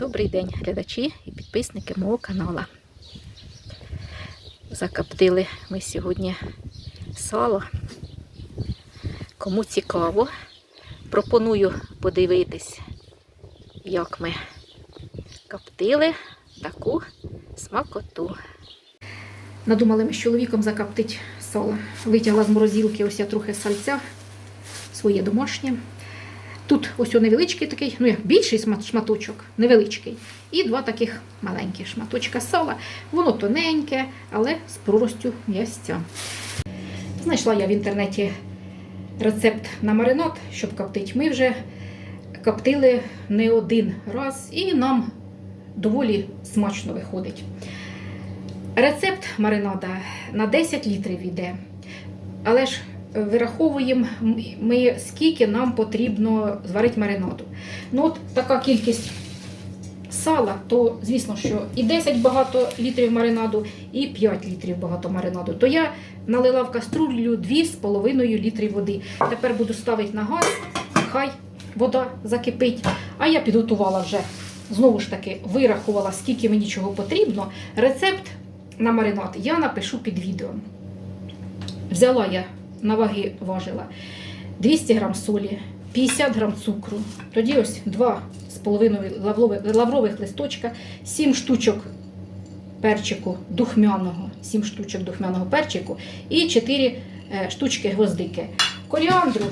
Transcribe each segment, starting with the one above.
Добрий день, глядачі і підписники мого каналу. Закоптили ми сьогодні сало. Кому цікаво, пропоную подивитись, як ми коптили таку смакоту. Надумали ми з чоловіком закоптити сало. Витягла з морозилки ось я трохи сальця, своє домашнє. Тут ось невеличкий такий, ну як більший шматочок, невеличкий. І два таких маленьких шматочка сала. Воно тоненьке, але з проростю м'ясця. Знайшла я в інтернеті рецепт на маринад, щоб коптити. Ми вже коптили не один раз, і нам доволі смачно виходить. Рецепт маринада на 10 літрів йде. Але ж вираховуємо ми, скільки нам потрібно зварити маринаду. Ну, от така кількість сала, то звісно, що і 10 багато літрів маринаду, і 5 літрів багато маринаду. То я налила в каструлю 2,5 літрів води. Тепер буду ставити на газ, хай вода закипить. А я підготувала вже, знову ж таки, вирахувала, скільки мені чого потрібно. Рецепт на маринад я напишу під відео. Взяла я на ваги важила 200 грам солі, 50 грам цукру, тоді ось 2,5 лаврових, листочка, 7 штучок перчику духмяного, 7 штучок духмяного перчику і 4 е, штучки гвоздики. Коріандру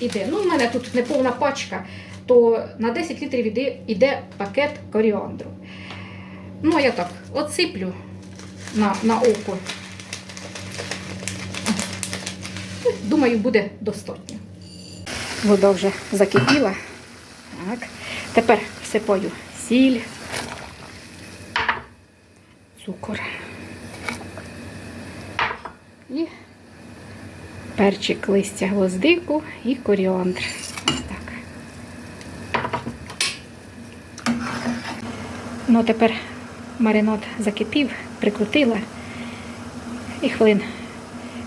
іде. Ну, у мене тут не повна пачка, то на 10 літрів іде, іде пакет коріандру. Ну, я так отсиплю на, на око. Думаю, буде достатньо. Вода вже закипіла. Так. Тепер всипаю сіль, цукор і перчик листя гвоздику і коріандр. Так. Ну, тепер маринад закипів, прикрутила і хвилин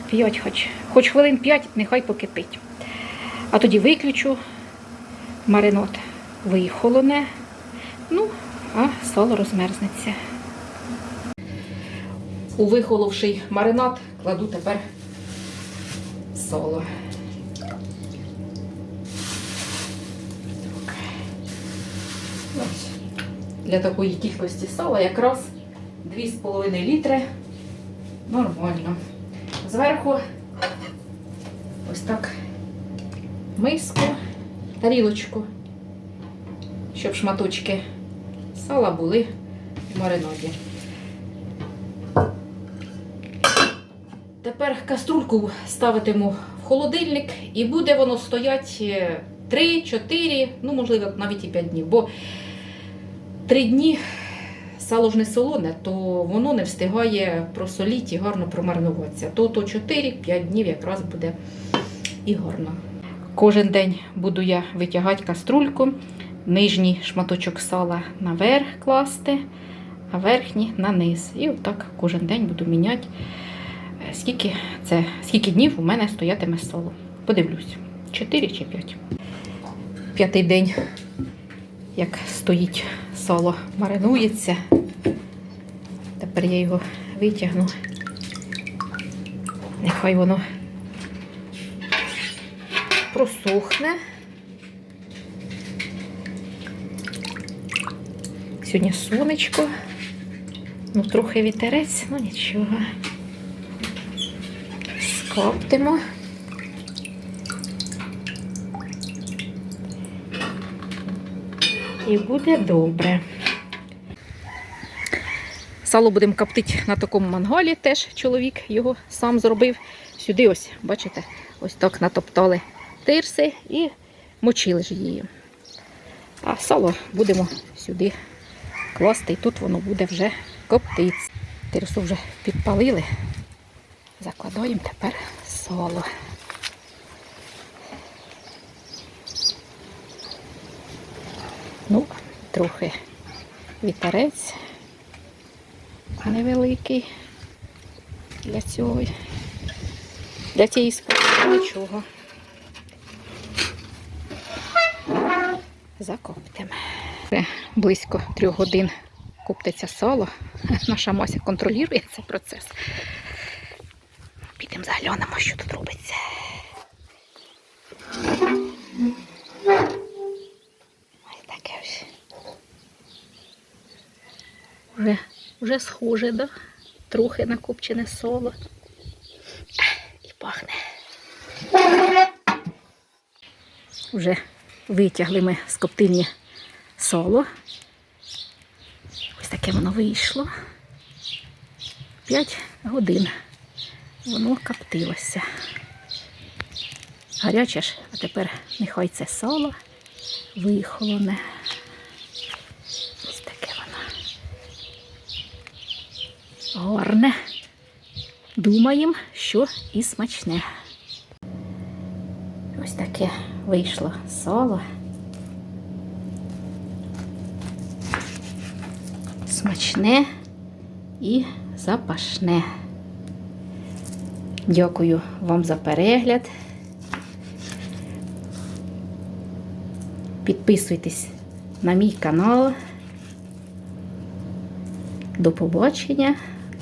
5 хоч. Хоч хвилин 5, нехай покипить. А тоді виключу, маринад вихолоне, ну, а сало розмерзнеться. У вихоловший маринад кладу тепер соло. Для такої кількості сала якраз 2,5 літри нормально. Зверху ось так миску, тарілочку, щоб шматочки сала були в маринаді. Тепер каструльку ставитиму в холодильник і буде воно стоять 3-4, ну, можливо, навіть і 5 днів. Бо 3 дні сало ж не солоне, то воно не встигає просоліти і гарно промаринуватися. То то 4-5 днів якраз буде і гарно. Кожен день буду я витягати каструльку, нижній шматочок сала наверх класти, а верхній на низ. І отак кожен день буду міняти, е, скільки, це, скільки днів у мене стоятиме сало. Подивлюсь, 4 чи 5. П'ятий день, як стоїть сало, маринується. Тепер я його витягну. Нехай воно просохне. Сьогодні сонечко. Ну, трохи вітерець, ну нічого. Скоптимо. І буде добре. Сало будемо коптити на такому мангалі, теж чоловік його сам зробив. Сюди ось, бачите, ось так натоптали тирси і мочили ж її. А сало будемо сюди класти, і тут воно буде вже коптитися. Тирсу вже підпалили. Закладаємо тепер сало. Ну, трохи вітерець невеликий для цього. Для цієї справи нічого. Закоптимо. Вже близько трьох годин коптиться сало. Наша Мася контролює цей процес. Підемо заглянемо, що тут робиться. Ось таке ось. Вже, вже схоже, да? Трохи накопчене соло. І пахне. Вже витягли ми з коптильні соло. Ось таке воно вийшло. П'ять годин воно коптилося. Гаряче ж, а тепер нехай це сало вихолоне. Ось таке воно. Гарне. Думаємо, що і смачне. Ось таке вийшло сало. Смачне і запашне. Дякую вам за перегляд. Підписуйтесь на мій канал. До побачення,